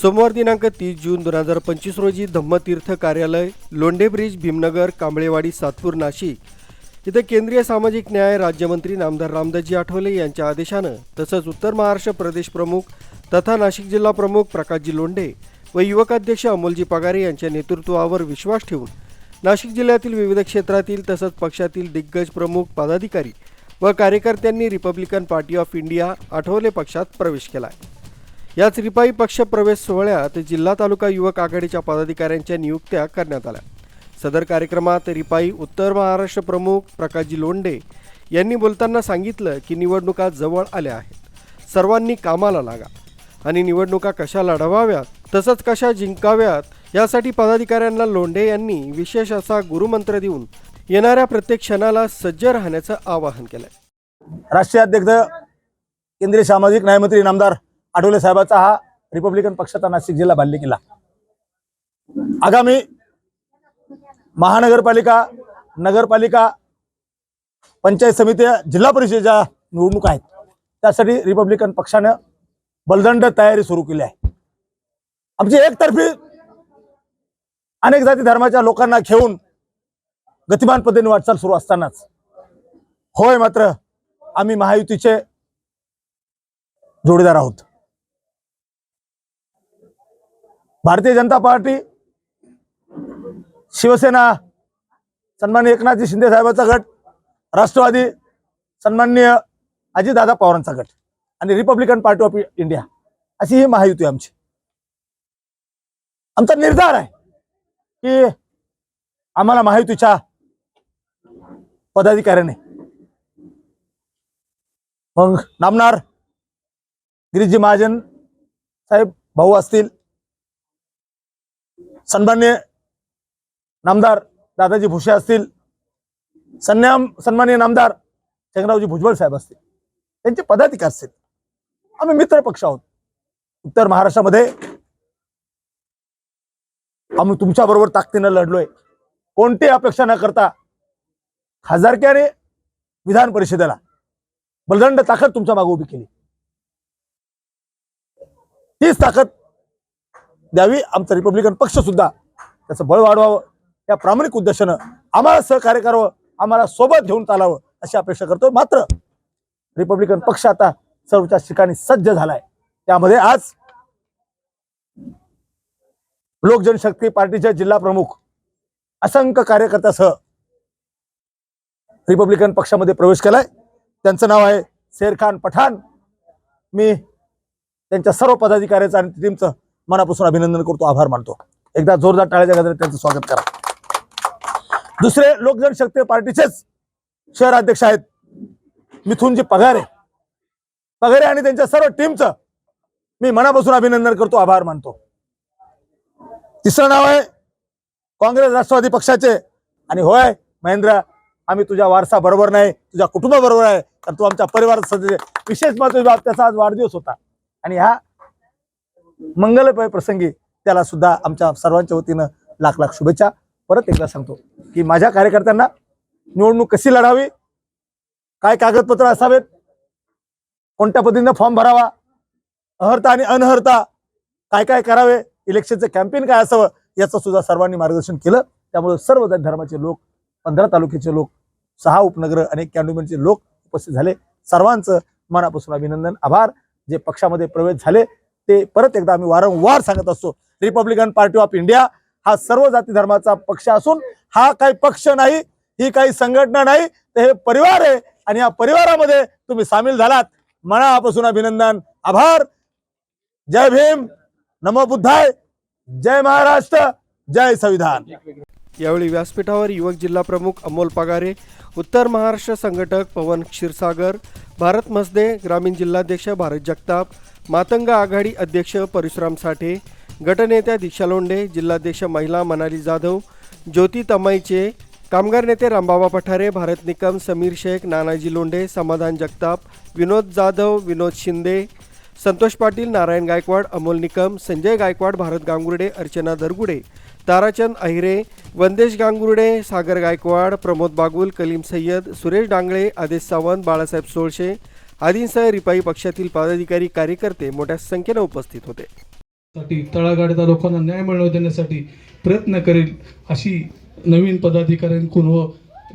सोमवार दिनांक तीस जून दोन हजार पंचवीस रोजी धम्मतीर्थ कार्यालय लोंढे ब्रिज भीमनगर कांबळेवाडी सातपूर नाशिक. इथं केंद्रीय सामाजिक न्याय राज्यमंत्री नामदार रामदासजी आठवले यांच्या आदेशानं तसंच उत्तर महाराष्ट्र प्रदेश प्रमुख तथा नाशिक जिल्हा प्रमुख प्रकाशजी लोंढे व युवकाध्यक्ष अमोलजी पगारे यांच्या नेतृत्वावर विश्वास ठेवून नाशिक जिल्ह्यातील विविध क्षेत्रातील तसंच पक्षातील दिग्गज प्रमुख पदाधिकारी व कार्यकर्त्यांनी Republican party of India Athawale पक्षात प्रवेश केला आहे याच रिपाई पक्ष प्रवेश सोहळ्यात जिल्हा तालुका युवक आघाडीच्या पदाधिकाऱ्यांच्या नियुक्त्या करण्यात आल्या. सदर कार्यक्रमात रिपाई उत्तर महाराष्ट्र प्रमुख प्रकाशजी लोंढे यांनी बोलताना सांगितलं की निवडणुका जवळ आल्या आहेत. सर्वांनी कामाला लागा. आणि निवडणुका कशा लढवाव्यात तसंच कशा जिंकाव्यात यासाठी पदाधिकाऱ्यांना लोंढे यांनी विशेष असा गुरुमंत्र देऊन येणाऱ्या प्रत्येक क्षणाला सज्ज राहण्याचं आवाहन केलंय. राष्ट्रीय अध्यक्ष केंद्रीय सामाजिक न्यायमंत्री नामदार आठवले साहेबाचा हा रिपब्लिकन पक्षाचा नाशिक जिल्हा बाल्य किल्ला. आगामी महानगरपालिका नगरपालिका पंचायत समिती जिल्हा परिषदेच्या निवडणूक आहेत त्यासाठी रिपब्लिकन पक्षानं बलदंड तयारी सुरू केली आहे. आमची एकतर्फी अनेक जाती धर्माच्या लोकांना घेऊन गतिमान पद्धतीने वाटचाल सुरू असतानाच होय मात्र आम्ही महायुतीचे जोडीदार आहोत. भारतीय जनता पार्टी शिवसेना सन्मान्य एकनाथजी शिंदे साहेबांचा गट राष्ट्रवादी सन्मान्य अजितदादा पवारांचा गट आणि रिपब्लिकन पार्टी ऑफ इंडिया अशी ही महायुती आमची. आमचा निर्धार आहे की आम्हाला महायुतीच्या पदाधिकाऱ्याने मग नामनार गिरीजी महाजन साहेब भाऊ असतील सन्मान्य नामदार दादाजी भुसे असतील सन्याम सन्मान्य नामदार शंकरावजी भुजबळ साहेब असतील त्यांचे पदाधिकार असतील. आम्ही मित्र पक्ष आहोत. उत्तर महाराष्ट्रामध्ये आम्ही तुमच्या बरोबर ताकदीनं लढलोय. कोणती अपेक्षा न करता खासदारक्याने विधान परिषदेला बलदंड ताकद तुमच्या मागे उभी केली. तीच ताकद द्यावी. आमचा रिपब्लिकन पक्ष सुद्धा त्याचं बळ वाढवावं. या प्रामाणिक उद्देशानं आम्हाला सहकार्य करावं. आम्हाला सोबत घेऊन चालावं अशी अपेक्षा करतो मात्र रिपब्लिकन पक्ष आता सर्वच्या ठिकाणी सज्ज झालाय. त्यामध्ये आज लोक जनशक्ती पार्टीचे जिल्हा प्रमुख असंख्य कार्यकर्त्यासह रिपब्लिकन पक्षामध्ये प्रवेश केलाय. त्यांचं नाव आहे शेरखान पठाण. मी त्यांच्या सर्व पदाधिकाऱ्याचं आणि टीमचं मनापासून अभिनंदन करतो आभार मानतो. एकदा जोरदार टाळ्याच्या गजरात त्यांचं स्वागत करा. दुसरे लोक जनशक्ती पार्टीचेच शहर अध्यक्ष आहेत मिथुनजी पगारे. पगारे आणि त्यांच्या सर्व टीमचं मी मनापासून अभिनंदन करतो आभार मानतो. तिसरं नाव आहे काँग्रेस राष्ट्रवादी पक्षाचे आणि होय महेंद्र आम्ही तुझ्या वारसा बरोबर नाही तुझ्या कुटुंबाबरोबर आहे तर तू आमच्या परिवारात सदस्य विशेष महत्वाची बाब त्याचा आज वाढदिवस होता. आणि ह्या मंगलमय प्रसंगी त्याला सुद्धा आमच्या सर्वांच्या वतीनं लाख लाख शुभेच्छा. परत एकदा सांगतो की माझ्या कार्यकर्त्यांना निवडणूक कशी लढावी काय कागदपत्र असावेत कोणत्या पद्धतीनं फॉर्म भरावा अहर्ता आणि अनहर्ता काय काय करावे इलेक्शनचं कॅम्पेन काय असावं याचं सुद्धा सर्वांनी मार्गदर्शन केलं. त्यामुळे सर्व धर्माचे लोक पंधरा तालुक्याचे लोक सहा उपनगर अनेक कॅन्टोनमेंटचे लोक उपस्थित झाले. सर्वांचं मनापासून अभिनंदन आभार. जे पक्षामध्ये प्रवेश झाले ते परत एकदा आम्ही वारंवार सांगत असतो. रिपब्लिकन पार्टी ऑफ इंडिया हा सर्व जाती धर्माचा पक्ष असून हा काही पक्ष नाही ही काही संघटना नाही तर हे परिवार आहे आणि या परिवारामध्ये तुम्ही सामील झालात. मनापासून अभिनंदन आभार. जय भीम. नमो बुद्धाय. जय महाराष्ट्र. जय संविधान. यावेळी व्यासपीठावर युवक जिल्हा प्रमुख अमोल पगारे उत्तर महाराष्ट्र संघटक पवन क्षीरसागर भारत मसदे ग्रामीण जिल्हाध्यक्ष भारत जगताप मातंग आघाडी अध्यक्ष परशुराम साठे गटनेत्या दीक्षा लोंढे जिल्हाध्यक्ष महिला मनाली जाधव ज्योती तमाईचे कामगार नेते रामबाबा पठारे भारत निकम समीर शेख नानाजी लोंढे समाधान जगताप विनोद जाधव विनोद शिंदे संतोष पाटील नारायण गायकवाड अमोल निकम संजय गायकवाड भारत गांगुर्डे अर्चना दरगुडे ताराचंद अहिरे वंदेश गांगुर्डे सागर गायकवाड प्रमोद बागुल कलीम सय्यद सुरेश डांगळे आदेश सावंत बाळासाहेब सोळशे आदींसह रिपाई पक्षातील पदाधिकारी कार्यकर्ते मोठ्या संख्येनं उपस्थित होते. साठी तळागाळाच्या लोकांना न्याय मिळवून देण्यासाठी प्रयत्न करेल अशी नवीन पदाधिकाऱ्यांकडून व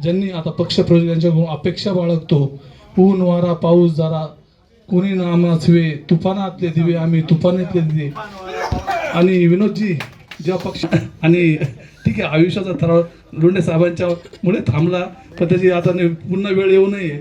ज्यांनी आता पक्ष यांच्याकडून अपेक्षा बाळगतो. ऊन वारा पाऊस जरा कोणी नामाचवे तुफानातले दिवे आम्ही तुफानातले दिवे. आणि विनोदजी जेव्हा पक्ष आणि ठीक आहे आयुष्याचा ठराव लोंढे साहेबांच्या मुळे थांबला पण त्याची आता पूर्ण पुन्हा वेळ येऊ नये.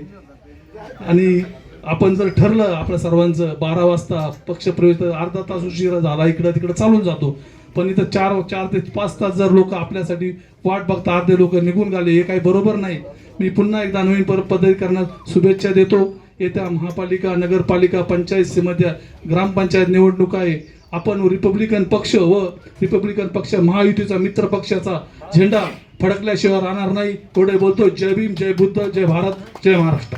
आणि आपण जर ठरलं आपल्या सर्वांचं बारा वाजता पक्षप्रवेश अर्धा तास उशिरा झाला इकडं तिकडं चालून जातो. पण इथं चार चार ते पाच तास जर लोक आपल्यासाठी वाट बघता अर्धे लोक निघून गेले हे काही बरोबर नाही. मी पुन्हा एकदा नवीन पर पदाधिकाऱ्यांना शुभेच्छा देतो. येत्या महापालिका नगरपालिका पंचायत समित्या ग्रामपंचायत निवडणूक आहे. आपण रिपब्लिकन पक्ष व रिपब्लिकन पक्ष महायुतीचा मित्र पक्षाचा झेंडा फडकल्याशिवाय राहणार नाही. थोडे बोलतो. जय भीम जय बुद्ध जय भारत जय महाराष्ट्र.